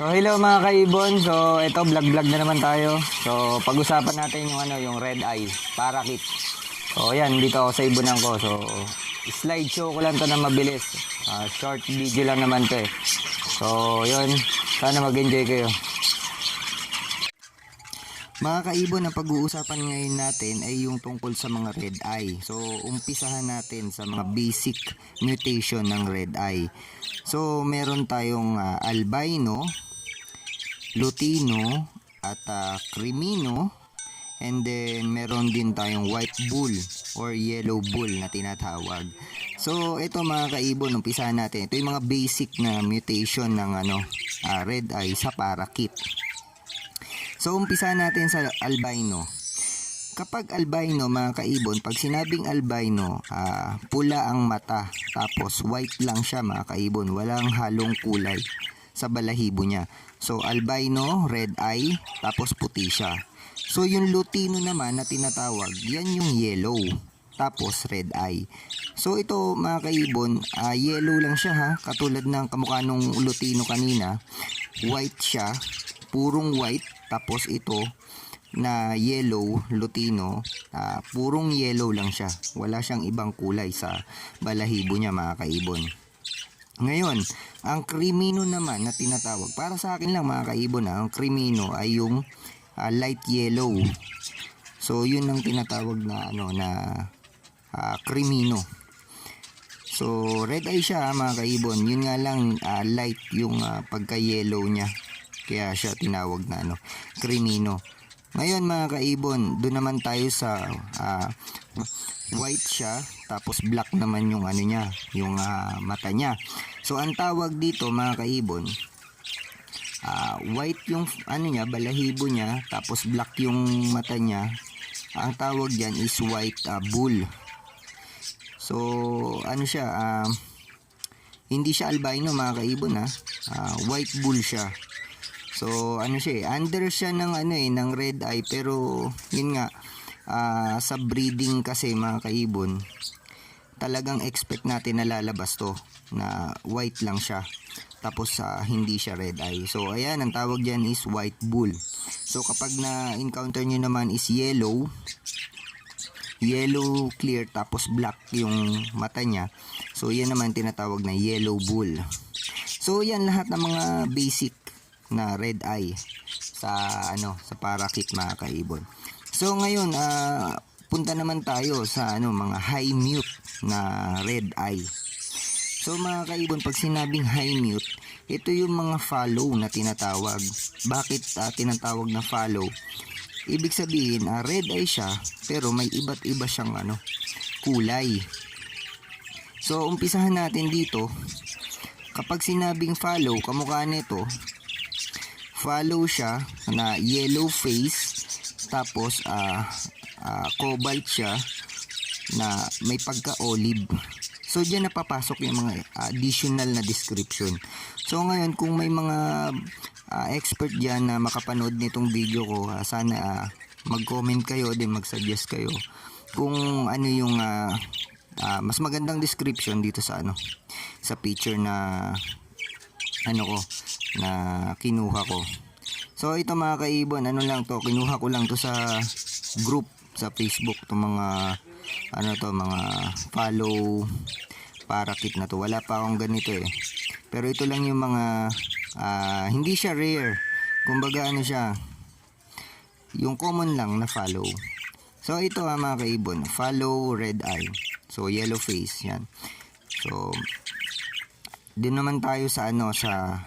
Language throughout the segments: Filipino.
So hello mga kaibon. So ito vlog-vlog na naman tayo. So pag-usapan natin yung ano, yung red eye, parakit. So ayan, dito ako sa ibunan ko. So slideshow ko lang to na mabilis. Ah, short video lang naman to eh. So yun, sana mag-enjoy kayo. Mga kaibon, ang pag-uusapan ngayon natin ay yung tungkol sa mga red eye. So, umpisahan natin sa mga basic mutation ng red eye. So, meron tayong ah, albino, lutino, at ah, crimino, and then meron din tayong white bull or yellow bull na tinatawag. So, ito mga kaibon, umpisahan natin. Ito yung mga basic na mutation ng ano, ah, red eye sa parakit. So, umpisa natin sa albino. Kapag albino, mga kaibon, pag sinabing albino, ah, pula ang mata, tapos white lang siya, mga kaibon. Walang halong kulay sa balahibo niya. So, albino, red eye, tapos puti siya. So, yung lutino naman na tinatawag, yan yung yellow, tapos red eye. So, ito, mga kaibon, ah, yellow lang siya ha, katulad ng kamukha nung lutino kanina. White siya, purong white, tapos ito, na yellow lutino, ah, purong yellow lang siya. Wala siyang ibang kulay sa balahibo niya mga kaibon. Ngayon, ang krimino naman na tinatawag, para sa akin lang mga kaibon, ah, ang krimino ay yung ah, light yellow. So, yun ang tinatawag na ano na ah, krimino. So, red eye siya mga kaibon. Yun nga lang ah, light yung ah, pagka-yellow niya. Kaya siya tinawag na ano, krimino. Ngayon mga kaibon, doon naman tayo sa ah, white siya, tapos black naman yung ano niya, yung ah, mata niya. So ang tawag dito mga kaibon, ah, white yung ano niya, balahibo niya, tapos black yung mata niya. Ang tawag diyan is white ah, bull. So ano siya, ah, hindi siya albino mga kaibon ha. Ah, white bull siya. So ano siya eh, under siya ng ano eh, ng red eye pero yun nga ah, sa breeding kasi mga kaibon talagang expect natin na lalabas to na white lang siya tapos ah, hindi siya red eye. So ayan ang tawag diyan is white bull. So kapag na encounter niyo naman is yellow yellow clear tapos black yung mata niya. So yan naman tinatawag na yellow bull. So yan lahat ng mga basic na red eye sa ano sa parakit mga kaibon. So ngayon ah, punta naman tayo sa ano mga high mute na red eye. So mga kaibon pag sinabing high mute, ito yung mga follow na tinatawag. Bakit ah, tinatawag na follow? Ibig sabihin, ah, red eye siya pero may iba't iba siyang ano kulay. So umpisahan natin dito. Kapag sinabing follow, kamukha nito, follow siya na yellow face tapos ah ah, cobalt siya na may pagka-olive. So diyan napapasok yung mga additional na description. So ngayon kung may mga ah, expert diyan na makapanood nitong video ko, ah, sana ah, mag-comment kayo din mag-suggest kayo kung ano yung ah, ah, mas magandang description dito sa ano sa picture na ano ko na kinuha ko. So ito mga kaibon, ano lang to, kinuha ko lang to sa group sa Facebook to mga ano to, mga follow parakit na to. Wala pa akong ganito eh. Pero ito lang yung mga ah, hindi siya rare. Kumbaga ano siya, yung common lang na follow. So ito ha mga kaibon, follow red eye. So yellow face yan. So din naman tayo sa ano sa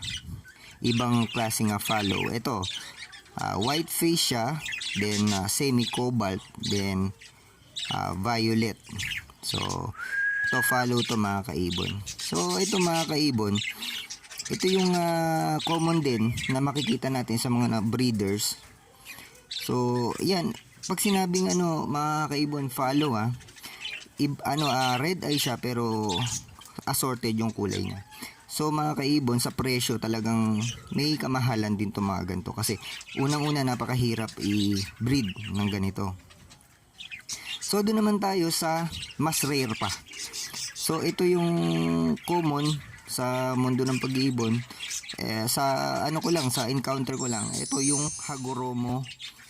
ibang klase nga follow. Ito, ah, white face siya, then ah, semi cobalt, then ah, violet. So ito follow to mga kaibon. So ito mga kaibon, ito yung ah, common din na makikita natin sa mga na- breeders. So yan, pag sinabing ano mga kaibon follow ah, ib, ano ah, red eye siya pero assorted yung kulay niya. So mga kaibon sa presyo talagang may kamahalan din to mga ganito kasi unang-una napakahirap i-breed ng ganito. So doon naman tayo sa mas rare pa. So ito yung common sa mundo ng pag-iibon. eh, sa ano ko lang, sa encounter ko lang, ito yung Hagoromo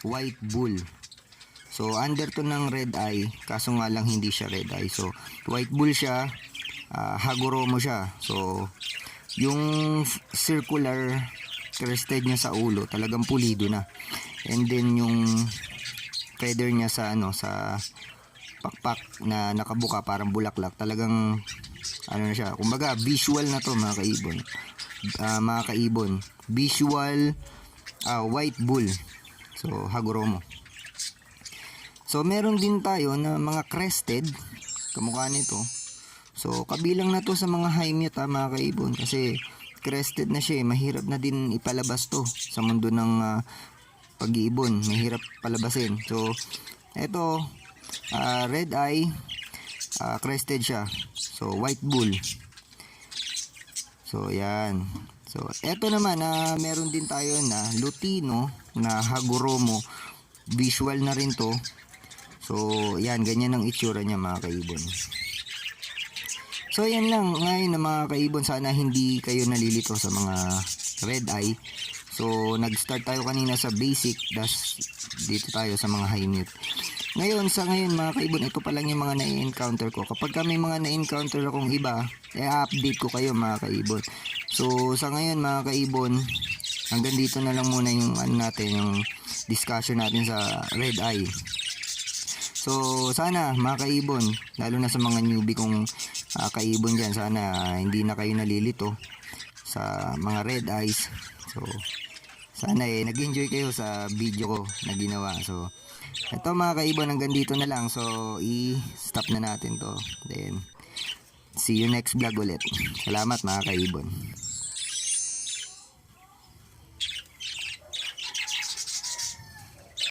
White Bull. So, under to ng red eye, kaso nga lang hindi siya red eye. So, white bull siya, ah, Hagoromo siya. So, yung circular crested niya sa ulo, talagang pulido na. And then yung feather niya sa ano sa pakpak na nakabuka parang bulaklak, talagang ano na siya. Kumbaga, visual na to mga kaibon. Ah, mga kaibon, visual ah, white bull. So, Hagoromo. So, meron din tayo na mga crested, kamukha nito. So, kabilang na to sa mga high mute ha, mga kaibon. Kasi, crested na siya eh. Mahirap na din ipalabas to sa mundo ng ah, pag-iibon. Mahirap palabasin. So, eto, ah, red eye, ah, crested siya. So, white bull. So, yan. So, eto naman na meron din tayo na Lutino na Hagoromo. Visual na rin to. So, yan, ganyan ang itsura niya mga kaibon. So, yan lang. Ngayon na mga kaibon, sana hindi kayo nalilito sa mga red eye. So, nag-start tayo kanina sa basic, das dito tayo sa mga high mute. Ngayon, sa ngayon mga kaibon, ito pa lang yung mga na-encounter ko. Kapag ka may mga na-encounter akong iba, i-update ko kayo mga kaibon. So, sa ngayon mga kaibon, hanggang dito na lang muna yung ano natin, yung discussion natin sa red eye. So, sana mga kaibon, lalo na sa mga newbie kong ah, kaibon dyan, sana hindi na kayo nalilito sa mga red eyes. So, sana eh, nag-enjoy kayo sa video ko na ginawa. So, ito mga kaibon, hanggang dito na lang. So, i-stop na natin to. Then, see you next vlog ulit. Salamat mga kaibon.